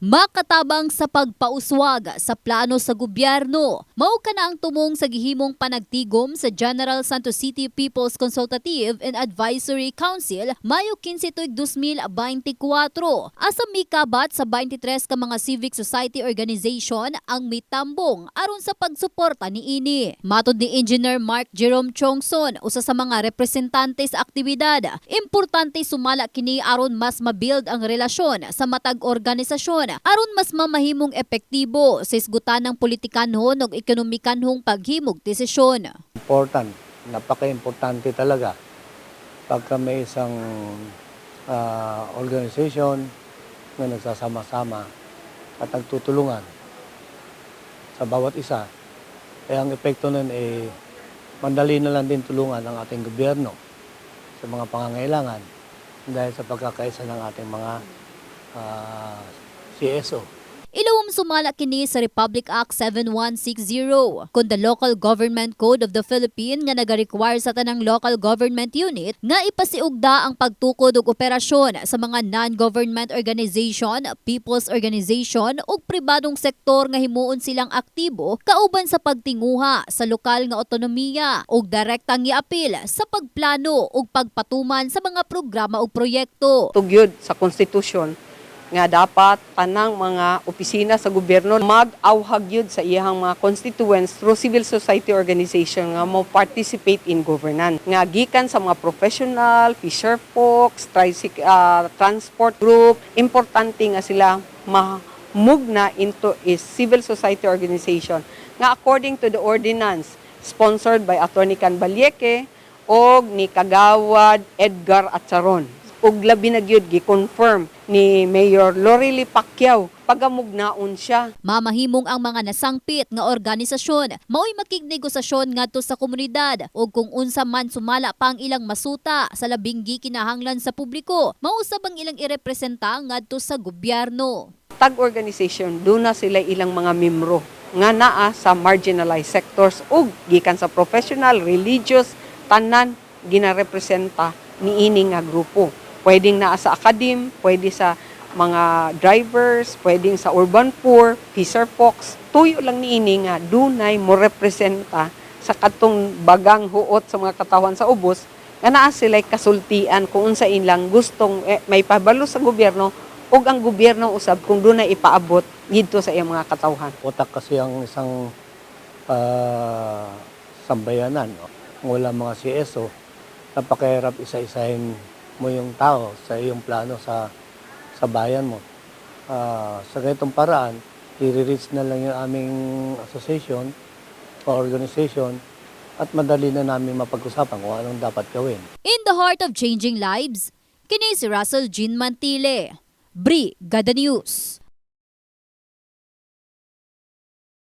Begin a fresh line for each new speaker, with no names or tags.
makatabang sa pagpauswag sa plano sa gobyerno. Mao ka na ang tumong sa gihimong panagtigom sa General Santos City People's Consultative and Advisory Council Mayo 15 tuig 2024. Asa mikabat sa 23 ka mga civic society organization ang mitambong aron sa pagsuporta ni ini. Matod ni Engineer Mark Jerome Chongson, usa sa mga representante sa aktibidad, importante sumala kini aron mas mabuild ang relasyon sa matag organisasyon aron mas mamahimong epektibo sa isgutan ng politikanhon ug ekonomikanhong paghimog desisyon.
important, napaka-importante talaga pagka may isang ah, organization na nagsasama-sama at nagtutulungan sa bawat isa. Kaya ang epekto nun ay mandali na lang din tulungan ang ating gobyerno sa mga pangangailangan dahil sa pagkakaisa ng ating mga ah, CSO.
Ilawom sumala kini sa Republic Act 7160 kun the Local Government Code of the Philippines nga nagarequire sa tanang local government unit nga ipasiugda ang pagtukod og operasyon sa mga non-government organization, people's organization ug pribadong sektor nga himuon silang aktibo kauban sa pagtinguha sa lokal nga otonomiya ug direktang giapil sa pagplano ug pagpatuman sa mga programa ug proyekto.
tugyod sa konstitusyon nga dapat tanang mga opisina sa gobyerno mag-awhag yun sa iyang mga constituents through civil society organization nga mo participate in governance. Nga gikan sa mga professional, fisher folks, tricyc- ah, transport group importante nga sila mamugna into a civil society organization nga according to the ordinance sponsored by Attorney Can Balieke og ni Kagawad Edgar Atcharon ug labi na gyud gi-confirm ni Mayor Lorely Pacquiao pagamugnaon siya
Mamahimong ang mga nasangpit nga organisasyon mao'y makignegosasyon ngadto sa komunidad ug kung unsa man sumala pa ang ilang masuta sa labing gikinahanglan sa publiko mausab ang ilang irepresenta ngadto sa gobyerno.
tag organization do na sila ilang mga membro nga naa sa marginalized sectors ug gikan sa professional, religious, tanan ginarepresenta niini nga grupo. Pwedeng naa sa academe, pwede sa mga drivers, pwedeng sa urban poor, fisher folks. Tuyo lang niini nga dunay mo representa sa katong bagang huot sa mga katawan sa ubos nga naa sila kasultian kung unsa ilang gustong eh, may pabalo sa gobyerno ug ang gobyerno usab kung dunay ipaabot dito sa iyang mga katawhan.
Utak kasi ang isang ah, sambayanan. No? Wala mga CSO, napakahirap isa-isahin mo yung tao sa iyong plano sa sa bayan mo. Ah, sa ganitong paraan, i-reach na lang yung aming association o organization at madali na namin mapag-usapan kung anong dapat gawin.
In the heart of changing lives, kini si Russell Jean Mantile, Brigada News.